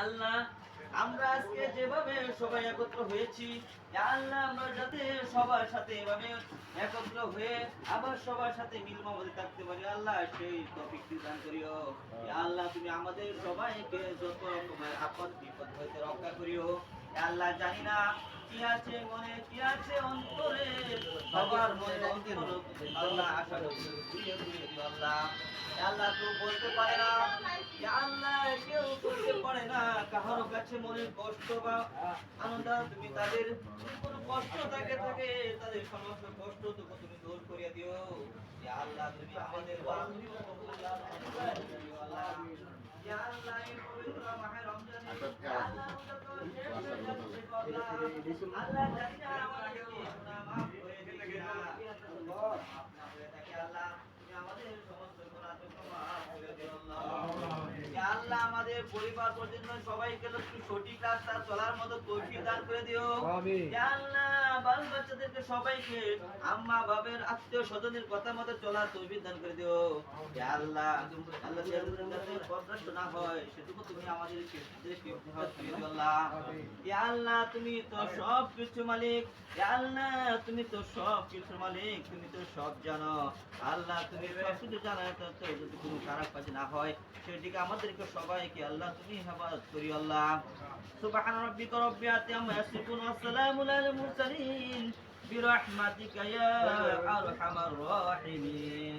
আল্লাহ, আমরা আজকে যেভাবে সবাই একত্র হয়েছি আল্লাহ, আমরা যাতে সবার সাথে এভাবে একত্র হয়ে আবার সবার সাথে মিল থাকতে পারি, আল্লাহ সেই তৌফিক দান করিও। আল্লাহ, তুমি আমাদের সবাইকে যত রকমের আপদ, বিপদ হইতে রক্ষা করিও। আল্লাহ, জানি না কি আছে মনে, কি আছে অন্তরে, সবার মনে আল্লাহ আশা ঘুরিয়ে আল্লাহ। আল্লাহ, কেউ বলতে পারে না। কাহারো কাছে মনের কষ্ট বা আনন্দ, তুমি তাদের কোনো কষ্ট থাকে থাকে, তাদের সমস্ত কষ্ট তো তুমি দূর করিয়া দিও। আল্লাহ, তুমি আমাদের আল্লাহ আল্লাহ এই পবিত্র মাহে রমজানে ইয়া আল্লাহ আমরা তো শেষ হয়ে যাচ্ছে গো আল্লাহ আল্লাহ জানি না আমাদেরকে গুনাহ মাফ করে দিও আল্লাহ মাফ না হয়ে থাকে আল্লাহ তুমি আমাদের সমস্ত গুনাহ তো মাফ করে দিও আল্লাহ ইয়া আল্লাহ আমাদের পরিবার পর্যন্ত সবাইকে সঠিক রাস্তা চলার মতো তৌফিক দান করে দিও। আল্লাহ বাল বাচ্চাদেরকে সবাইকে আম্মা বাবার আত্মীয় স্বজনের কথা মতো চলার তৌফিক দান করে দিও। আল্লাহ আল্লাহ না হয় সেটুকু তুমি আমাদের আল্লাহ। আল্লাহ তুমি তো সব কিছু মালিক। আল্লাহ তুমি তো সব কিছু মালিক তুমি তো সব জানো। আল্লাহ তুমি সব কিছু জানো তো যদি কোনো খারাপ কাজ না হয় সেদিকে আমাদেরকে সবাইকে আল্লাহ তুমি হেফাজত করি আল্লাহ সুবহান রাব্বিকা রাব্বিল ইজ্জাতি আম্মা ইয়াসিফুন ওয়া সালামুন আলাল মুরসালিন برحمتك يا أرحم الراحمين